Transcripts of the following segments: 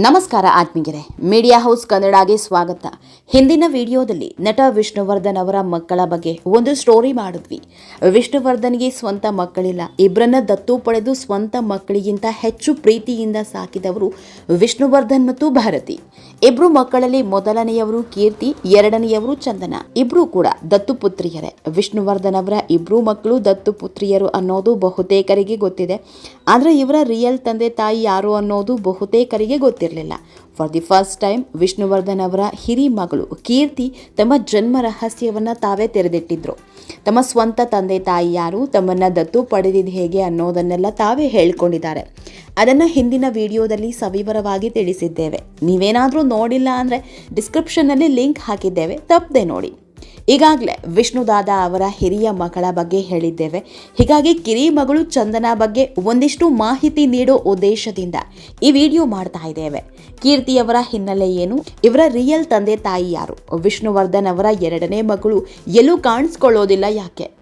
ನಮಸ್ಕಾರ ಆತ್ಮೀಗೆರೆ media house ಕನ್ನಡಗೆ ಸ್ವಾಗತ. ಹಿಂದಿನ ವಿಡಿಯೋದಲ್ಲಿ ನಟ ವಿಷ್ಣುವರ್ಧನ್ ಅವರ ಮಕ್ಕಳ ಬಗ್ಗೆ ಒಂದು ಸ್ಟೋರಿ ಮಾಡಿದ್ವಿ. ವಿಷ್ಣುವರ್ಧನ್ಗೆ ಸ್ವಂತ ಮಕ್ಕಳಿಲ್ಲ ಇಬ್ಬರನ್ನ ದತ್ತು ಪಡೆದು ಸ್ವಂತ ಮಕ್ಕಳಿಗಿಂತ ಹೆಚ್ಚು ಪ್ರೀತಿಯಿಂದ ಸಾಕಿದವರು ವಿಷ್ಣುವರ್ಧನ್ ಮತ್ತು ಭಾರತಿ. ಇಬ್ರು ಮಕ್ಕಳಲ್ಲಿ ಮೊದಲನೆಯವರು ಕೀರ್ತಿ, ಎರಡನೆಯವರು ಚಂದನ. ಇಬ್ರು ಕೂಡ ದತ್ತು ಪುತ್ರಿಯರೇ. ವಿಷ್ಣುವರ್ಧನ್ ಅವರ ಇಬ್ರು ಮಕ್ಕಳು ದತ್ತು ಪುತ್ರಿಯರು ಅನ್ನೋದು ಬಹುತೇಕರಿಗೆ ಗೊತ್ತಿದೆ. ಆದರೆ ಇವರ ರಿಯಲ್ ತಂದೆ ತಾಯಿ ಯಾರು ಅನ್ನೋದು ಬಹುತೇಕರಿಗೆ ಗೊತ್ತಿರಲಿಲ್ಲ. For the first time Vishnuvardhan ಅವರ ಹಿರಿ ಮಗಳು ಕೀರ್ತಿ ತಮ್ಮ ಜನ್ಮ ರಹಸ್ಯವನ್ನು ತಾವೇ ತೆರೆದಿಟ್ಟಿದ್ರು. ತಮ್ಮ ಸ್ವಂತ ತಂದೆ ತಾಯಿ ಯಾರು, ತಮ್ಮನ್ನ ದತ್ತು ಪಡೆದಿದ್ದು ಹೇಗೆ ಅನ್ನೋದನ್ನೆಲ್ಲ ತಾವೇ ಹೇಳ್ಕೊಂಡಿದ್ದಾರೆ. ಅದನ್ನು ಹಿಂದಿನ ವಿಡಿಯೋದಲ್ಲಿ ಸವಿವರವಾಗಿ ತಿಳಿಸಿದ್ದೇವೆ. ನೀವೇನಾದರೂ ನೋಡಿಲ್ಲ ಅಂದರೆ ಡಿಸ್ಕ್ರಿಪ್ಷನ್ನಲ್ಲಿ ಲಿಂಕ್ ಹಾಕಿದ್ದೇವೆ. ತಪ್ಪದೆ ನೋಡಿ. ಈಗಾಗಲೇ ವಿಷ್ಣುದಾದ ಅವರ ಹಿರಿಯ ಮಗಳ ಬಗ್ಗೆ ಹೇಳಿದ್ದೇವೆ. ಹೀಗಾಗಿ ಕಿರಿ ಮಗಳು ಚಂದನ ಬಗ್ಗೆ ಒಂದಿಷ್ಟು ಮಾಹಿತಿ ನೀಡೋ ಉದ್ದೇಶದಿಂದ ಈ ವಿಡಿಯೋ ಮಾಡ್ತಾ ಇದ್ದೇವೆ. ಕೀರ್ತಿಯವರ ಹಿನ್ನೆಲೆ ಏನು? ಇವರ ರಿಯಲ್ ತಂದೆ ತಾಯಿ ಯಾರು? ವಿಷ್ಣುವರ್ಧನ್ ಅವರ ಎರಡನೇ ಮಗಳು ಎಲ್ಲೂ ಕಾಣಿಸ್ಕೊಳ್ಳೋದಿಲ್ಲ ಯಾಕೆ?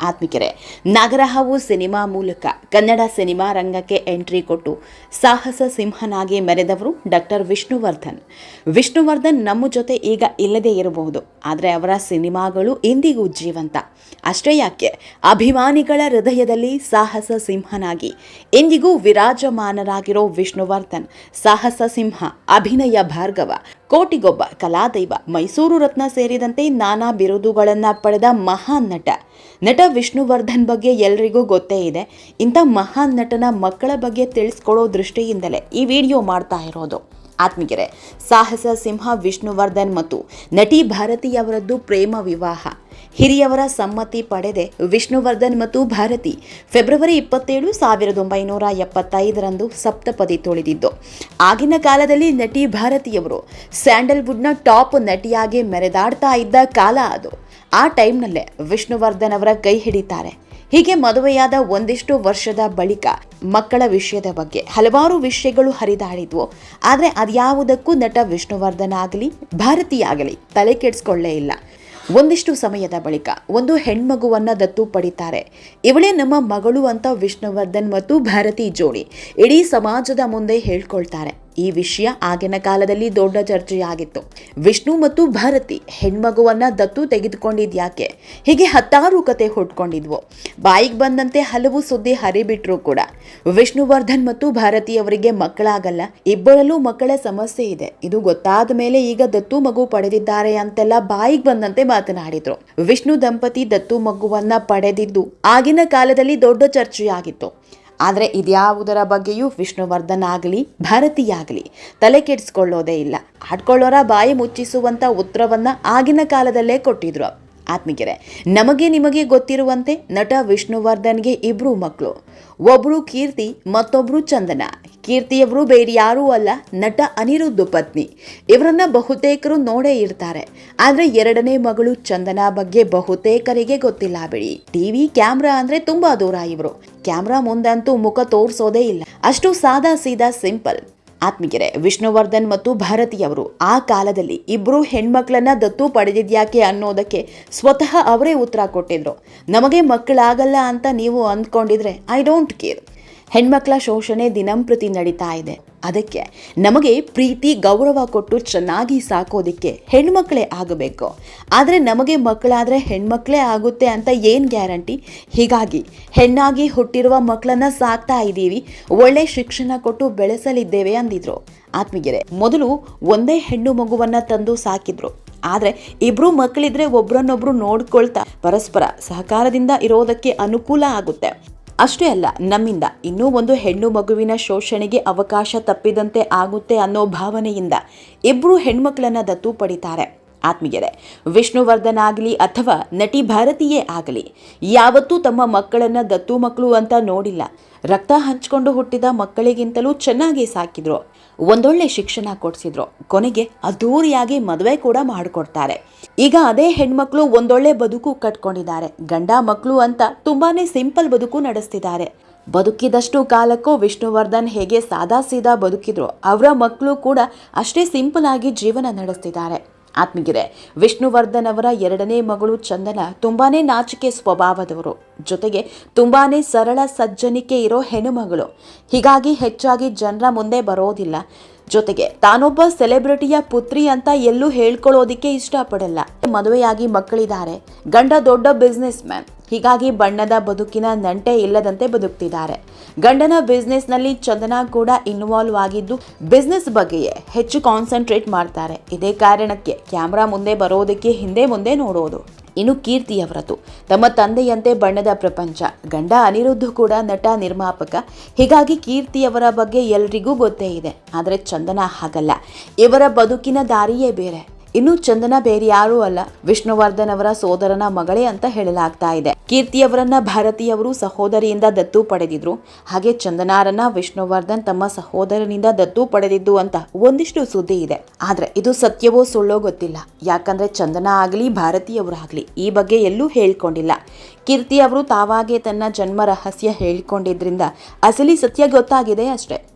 ಆತ್ಮಿಕರೇ, ನಾಗರಹಾವು ಸಿನಿಮಾ ಮೂಲಕ ಕನ್ನಡ ಸಿನಿಮಾ ರಂಗಕ್ಕೆ ಎಂಟ್ರಿ ಕೊಟ್ಟು ಸಾಹಸ ಸಿಂಹನಾಗಿ ಮೆರೆದವರು ಡಾಕ್ಟರ್ ವಿಷ್ಣುವರ್ಧನ್. ವಿಷ್ಣುವರ್ಧನ್ ನಮ್ಮ ಜೊತೆ ಈಗ ಇಲ್ಲದೇ ಇರಬಹುದು, ಆದರೆ ಅವರ ಸಿನಿಮಾಗಳು ಇಂದಿಗೂ ಜೀವಂತ. ಅಷ್ಟೇ ಯಾಕೆ, ಅಭಿಮಾನಿಗಳ ಹೃದಯದಲ್ಲಿ ಸಾಹಸ ಸಿಂಹನಾಗಿ, ಇಂದಿಗೂ ವಿರಾಜಮಾನರಾಗಿರೋ ವಿಷ್ಣುವರ್ಧನ್, ಸಾಹಸ ಸಿಂಹ, ಅಭಿನಯ ಭಾರ್ಗವ ಕೋಟಿಗೊಬ್ಬ ಕಲಾದೈವ ಮೈಸೂರು ರತ್ನ ಸೇರಿದಂತೆ ನಾನಾ ಬಿರುದುಗಳನ್ನು ಪಡೆದ ಮಹಾನ್ ನಟ. ನಟ ವಿಷ್ಣುವರ್ಧನ್ ಬಗ್ಗೆ ಎಲ್ರಿಗೂ ಗೊತ್ತೇ ಇದೆ. ಇಂಥ ಮಹಾನ್ ನಟನ ಮಕ್ಕಳ ಬಗ್ಗೆ ತಿಳಿಸ್ಕೊಡೋ ದೃಷ್ಟಿಯಿಂದಲೇ ಈ ವಿಡಿಯೋ ಮಾಡ್ತಾ ಇರೋದು. ಆತ್ಮೀಗೆರೆ ಸಾಹಸ ಸಿಂಹ ವಿಷ್ಣುವರ್ಧನ್ ಮತ್ತು ನಟಿ ಭಾರತಿಯವರದ್ದು ಪ್ರೇಮ ವಿವಾಹ. ಹಿರಿಯವರ ಸಮ್ಮತಿ ಪಡೆದೆ ವಿಷ್ಣುವರ್ಧನ್ ಮತ್ತು ಭಾರತಿ. ಫೆಬ್ರವರಿ ಇಪ್ಪತ್ತೇಳು ಸಾವಿರದ ಒಂಬೈನೂರ ಎಪ್ಪತ್ತೈದರಂದು ಸಪ್ತಪದಿ ತೊಳೆದಿದ್ದು. ಆಗಿನ ಕಾಲದಲ್ಲಿ ನಟಿ ಭಾರತಿಯವರು ಸ್ಯಾಂಡಲ್ವುಡ್ನ ಟಾಪ್ ನಟಿಯಾಗಿ ಮೆರೆದಾಡ್ತಾ ಇದ್ದ ಕಾಲ ಅದು. ಆ ಟೈಮ್ನಲ್ಲೇ ವಿಷ್ಣುವರ್ಧನ್ ಅವರ ಕೈ ಹಿಡಿತಾರೆ. ಹೀಗೆ ಮದುವೆಯಾದ ಒಂದಿಷ್ಟು ವರ್ಷದ ಬಳಿಕ ಮಕ್ಕಳ ವಿಷಯದ ಬಗ್ಗೆ ಹಲವಾರು ವಿಷಯಗಳು ಹರಿದಾಡಿದ್ವು. ಆದರೆ ಅದ್ಯಾವುದಕ್ಕೂ ನಟ ವಿಷ್ಣುವರ್ಧನ್ ಆಗಲಿ ಭಾರತಿ ಆಗಲಿ ತಲೆ ಕೆಡಿಸ್ಕೊಳ್ಳೇ ಇಲ್ಲ. ಒಂದಿಷ್ಟು ಸಮಯದ ಬಳಿಕ ಒಂದು ಹೆಣ್ಮಗುವನ್ನ ದತ್ತು ಪಡಿತಾರೆ. ಇವಳೇ ನಮ್ಮ ಮಗಳು ಅಂತ ವಿಷ್ಣುವರ್ಧನ್ ಮತ್ತು ಭಾರತಿ ಜೋಡಿ ಇಡೀ ಸಮಾಜದ ಮುಂದೆ ಹೇಳ್ಕೊಳ್ತಾರೆ. ಈ ವಿಷಯ ಆಗಿನ ಕಾಲದಲ್ಲಿ ದೊಡ್ಡ ಚರ್ಚೆಯಾಗಿತ್ತು. ವಿಷ್ಣು ಮತ್ತು ಭಾರತಿ ಹೆಣ್ಮಗುವನ್ನ ದತ್ತು ತೆಗೆದುಕೊಂಡಿದ್ಯಾಕೆ? ಹೀಗೆ ಹತ್ತಾರು ಕತೆ ಹುಟ್ಕೊಂಡಿದ್ವು ಬಾಯಿಗೆ ಬಂದಂತೆ ಹಲವು ಸುದ್ದಿ ಹರಿಬಿಟ್ರು ಕೂಡ. ವಿಷ್ಣುವರ್ಧನ್ ಮತ್ತು ಭಾರತಿ ಅವರಿಗೆ ಮಕ್ಕಳಾಗಲ್ಲ, ಇಬ್ಬರಲ್ಲೂ ಮಕ್ಕಳ ಸಮಸ್ಯೆ ಇದೆ. ಇದು ಗೊತ್ತಾದ ಮೇಲೆ ಈಗ ದತ್ತು ಮಗು ಪಡೆದಿದ್ದಾರೆ ಅಂತೆಲ್ಲ ಬಾಯಿಗೆ ಬಂದಂತೆ ಮಾತನಾಡಿದ್ರು. ವಿಷ್ಣು ದಂಪತಿ ದತ್ತು ಮಗುವನ್ನ ಪಡೆದಿದ್ದು ಆಗಿನ ಕಾಲದಲ್ಲಿ ದೊಡ್ಡ ಚರ್ಚೆಯಾಗಿತ್ತು. ಆದರೆ ಇದ್ಯಾವುದರ ಬಗ್ಗೆಯೂ ವಿಷ್ಣುವರ್ಧನ್ ಆಗಲಿ, ಭಾರತಿಯಾಗಲಿ ತಲೆ ಕೆಡಿಸ್ಕೊಳ್ಳೋದೇ ಇಲ್ಲ. ಆಡ್ಕೊಳ್ಳೋರ ಬಾಯಿ ಮುಚ್ಚಿಸುವಂಥ ಉತ್ತರವನ್ನು ಆಗಿನ ಕಾಲದಲ್ಲೇ ಕೊಟ್ಟಿದ್ರು ಆತ್ಮೀಗೆರೆ ನಮಗೆ ನಿಮಗೆ ಗೊತ್ತಿರುವಂತೆ ನಟ ವಿಷ್ಣುವರ್ಧನ್ಗೆ ಇಬ್ಬರು ಮಕ್ಕಳು ಒಬ್ಬರು ಕೀರ್ತಿ ಮತ್ತೊಬ್ಬರು ಚಂದನ. ಕೀರ್ತಿಯವರು ಬೇರೆ ಯಾರೂ ಅಲ್ಲ, ನಟ ಅನಿರುದ್ಧ ಪತ್ನಿ. ಇವರನ್ನ ಬಹುತೇಕರು ನೋಡೇ ಇರ್ತಾರೆ. ಆದರೆ ಎರಡನೇ ಮಗಳು ಚಂದನ ಬಗ್ಗೆ ಬಹುತೇಕರಿಗೆ ಗೊತ್ತಿಲ್ಲ ಬಿಡಿ. ಟಿವಿ ಕ್ಯಾಮ್ರಾ ಅಂದ್ರೆ ತುಂಬಾ ದೂರ ಇವರು. ಕ್ಯಾಮ್ರಾ ಮುಂದಂತೂ ಮುಖ ತೋರಿಸೋದೇ ಇಲ್ಲ. ಅಷ್ಟು ಸಾದಾ ಸೀದಾ ಸಿಂಪಲ್. ಆತ್ಮೀಗೆರೆ ವಿಷ್ಣುವರ್ಧನ್ ಮತ್ತು ಭಾರತಿಯವರು ಆ ಕಾಲದಲ್ಲಿ ಇಬ್ಬರು ಹೆಣ್ಮಕ್ಳನ್ನ ದತ್ತು ಪಡೆದಿದ್ಯಾಕೆ ಅನ್ನೋದಕ್ಕೆ ಸ್ವತಃ ಅವರೇ ಉತ್ತರ ಕೊಟ್ಟಿದ್ರು. ನಮಗೆ ಮಕ್ಕಳಾಗಲ್ಲ ಅಂತ ನೀವು ಅಂದ್ಕೊಂಡಿದ್ರೆ ಐ ಡೋಂಟ್ ಕೇರ್ ಹೆಣ್ಮಕ್ಳ ಶೋಷಣೆ ದಿನಂಪ್ರತಿ ನಡೀತಾ ಇದೆ. ಅದಕ್ಕೆ ನಮಗೆ ಪ್ರೀತಿ, ಗೌರವ ಕೊಟ್ಟು ಚೆನ್ನಾಗಿ ಸಾಕೋದಿಕ್ಕೆ ಹೆಣ್ಮಕ್ಳೇ ಆಗಬೇಕು. ಆದರೆ ನಮಗೆ ಮಕ್ಕಳಾದರೆ ಹೆಣ್ಮಕ್ಳೇ ಆಗುತ್ತೆ ಅಂತ ಏನು ಗ್ಯಾರಂಟಿ? ಹೀಗಾಗಿ ಹೆಣ್ಣಾಗಿ ಹುಟ್ಟಿರುವ ಮಕ್ಕಳನ್ನ ಸಾಕ್ತಾ ಇದ್ದೀವಿ. ಒಳ್ಳೆ ಶಿಕ್ಷಣ ಕೊಟ್ಟು ಬೆಳೆಸಲಿದ್ದೇವೆ ಅಂದಿದ್ರು. ಆತ್ಮೀಗೆರೆ ಮೊದಲು ಒಂದೇ ಹೆಣ್ಣು ಮಗುವನ್ನು ತಂದು ಸಾಕಿದ್ರು. ಆದರೆ ಇಬ್ಬರು ಮಕ್ಕಳಿದ್ರೆ ಒಬ್ರನ್ನೊಬ್ರು ನೋಡ್ಕೊಳ್ತಾ ಪರಸ್ಪರ ಸಹಕಾರದಿಂದ ಇರೋದಕ್ಕೆ ಅನುಕೂಲ ಆಗುತ್ತೆ. ಅಷ್ಟೇ ಅಲ್ಲ, ನಮ್ಮಿಂದ ಇನ್ನೂ ಒಂದು ಹೆಣ್ಣು ಮಗುವಿನ ಶೋಷಣೆಗೆ ಅವಕಾಶ ತಪ್ಪಿದಂತೆ ಆಗುತ್ತೆ ಅನ್ನೋ ಭಾವನೆಯಿಂದ ಇಬ್ಬರು ಹೆಣ್ಮಕ್ಳನ್ನ ದತ್ತು ಪಡಿತಾರೆ. ಆತ್ಮೀಯರೇ, ವಿಷ್ಣುವರ್ಧನ್ ಆಗಲಿ ಅಥವಾ ನಟಿ ಭಾರತೀಯೇ ಆಗಲಿ, ಯಾವತ್ತೂ ತಮ್ಮ ಮಕ್ಕಳನ್ನು ದತ್ತು ಮಕ್ಕಳು ಅಂತ ನೋಡಿಲ್ಲ. ರಕ್ತ ಹಂಚ್ಕೊಂಡು ಹುಟ್ಟಿದ ಮಕ್ಕಳಿಗಿಂತಲೂ ಚೆನ್ನಾಗಿ ಸಾಕಿದ್ರು. ಒಂದೊಳ್ಳೆ ಶಿಕ್ಷಣ ಕೊಡಿಸಿದ್ರು. ಕೊನೆಗೆ ಅದ್ದೂರಿಯಾಗಿ ಮದುವೆ ಕೂಡ ಮಾಡಿಕೊಡ್ತಾರೆ. ಈಗ ಅದೇ ಹೆಣ್ಮಕ್ಳು ಒಂದೊಳ್ಳೆ ಬದುಕು ಕಟ್ಕೊಂಡಿದ್ದಾರೆ. ಗಂಡ ಮಕ್ಕಳು ಅಂತ ತುಂಬಾನೇ ಸಿಂಪಲ್ ಬದುಕು ನಡೆಸ್ತಿದ್ದಾರೆ. ಬದುಕಿದಷ್ಟು ಕಾಲಕ್ಕೂ ವಿಷ್ಣುವರ್ಧನ್ ಹೇಗೆ ಸಾದಾ ಸೀದಾ ಬದುಕಿದ್ರು, ಅವರ ಮಕ್ಕಳು ಕೂಡ ಅಷ್ಟೇ ಸಿಂಪಲ್ ಆಗಿ ಜೀವನ ನಡೆಸ್ತಿದ್ದಾರೆ. ಆತ್ಮಗಿರೆ ವಿಷ್ಣುವರ್ಧನ್ ಅವರ ಎರಡನೇ ಮಗಳು ಚಂದನ ತುಂಬಾನೇ ನಾಚಿಕೆ ಸ್ವಭಾವದವರು. ಜೊತೆಗೆ ತುಂಬಾನೇ ಸರಳ ಸಜ್ಜನಿಕೆ ಇರೋ ಹೆಣ್ಣುಮಗಳು. ಹೀಗಾಗಿ ಹೆಚ್ಚಾಗಿ ಜನರ ಮುಂದೆ ಬರೋದಿಲ್ಲ. ಜೊತೆಗೆ ತಾನೊಬ್ಬ ಸೆಲೆಬ್ರಿಟಿಯ ಪುತ್ರಿ ಅಂತ ಎಲ್ಲೂ ಹೇಳ್ಕೊಳ್ಳೋದಿಕ್ಕೆ ಇಷ್ಟಪಡಲ್ಲ. ಮದುವೆಯಾಗಿ ಮಕ್ಕಳಿದ್ದಾರೆ. ಗಂಡ ದೊಡ್ಡ ಬಿಸ್ನೆಸ್ ಮ್ಯಾನ್ ಹೀಗಾಗಿ ಬಣ್ಣದ ಬದುಕಿನ ನಂಟೆ ಇಲ್ಲದಂತೆ ಬದುಕ್ತಿದ್ದಾರೆ. ಗಂಡನ ಬಿಸ್ನೆಸ್ನಲ್ಲಿ ಚಂದನಾ ಕೂಡ ಇನ್ವಾಲ್ವ್ ಆಗಿದ್ದು ಬಿಸ್ನೆಸ್ ಬಗ್ಗೆಯೇ ಹೆಚ್ಚು ಕಾನ್ಸಂಟ್ರೇಟ್ ಮಾಡ್ತಾರೆ. ಇದೇ ಕಾರಣಕ್ಕೆ ಕ್ಯಾಮ್ರಾ ಮುಂದೆ ಬರೋದಕ್ಕೆ ಹಿಂದೆ ಮುಂದೆ ನೋಡೋದು. ಇನ್ನು ಕೀರ್ತಿಯವರದು ತಮ್ಮ ತಂದೆಯಂತೆ ಬಣ್ಣದ ಪ್ರಪಂಚ. ಗಂಡ ಅನಿರುದ್ಧ ಕೂಡ ನಟ, ನಿರ್ಮಾಪಕ. ಹೀಗಾಗಿ ಕೀರ್ತಿಯವರ ಬಗ್ಗೆ ಎಲ್ರಿಗೂ ಗೊತ್ತೇ ಇದೆ. ಆದರೆ ಚಂದನ ಹಾಗಲ್ಲ. ಇವರ ಬದುಕಿನ ದಾರಿಯೇ ಬೇರೆ. ಇನ್ನು ಚಂದನ ಬೇರೆ ಯಾರೂ ಅಲ್ಲ. ವಿಷ್ಣುವರ್ಧನ್ ಅವರ ಸೋದರನ ಮಗಳೇ ಅಂತ ಹೇಳಲಾಗ್ತಾ ಇದೆ. ಕೀರ್ತಿಯವರನ್ನ ಭಾರತೀಯವರು ಸಹೋದರಿಯಿಂದ ದತ್ತು ಪಡೆದಿದ್ರು. ಹಾಗೆ ಚಂದನಾರನ್ನ ವಿಷ್ಣುವರ್ಧನ್ ತಮ್ಮ ಸಹೋದರನಿಂದ ದತ್ತು ಪಡೆದಿದ್ದು ಅಂತ ಒಂದಿಷ್ಟು ಸುದ್ದಿ ಇದೆ. ಆದ್ರೆ ಇದು ಸತ್ಯವೋ ಸುಳ್ಳೋ ಗೊತ್ತಿಲ್ಲ. ಯಾಕಂದ್ರೆ ಚಂದನ ಆಗಲಿ ಭಾರತೀಯವರಾಗಲಿ ಈ ಬಗ್ಗೆ ಎಲ್ಲೂ ಹೇಳ್ಕೊಂಡಿಲ್ಲ. ಕೀರ್ತಿ ಅವರು ತಾವಾಗೆ ತನ್ನ ಜನ್ಮ ರಹಸ್ಯ ಹೇಳಿಕೊಂಡಿದ್ರಿಂದ ಅಸಲಿ ಸತ್ಯ ಗೊತ್ತಾಗಿದೆ ಅಷ್ಟೇ.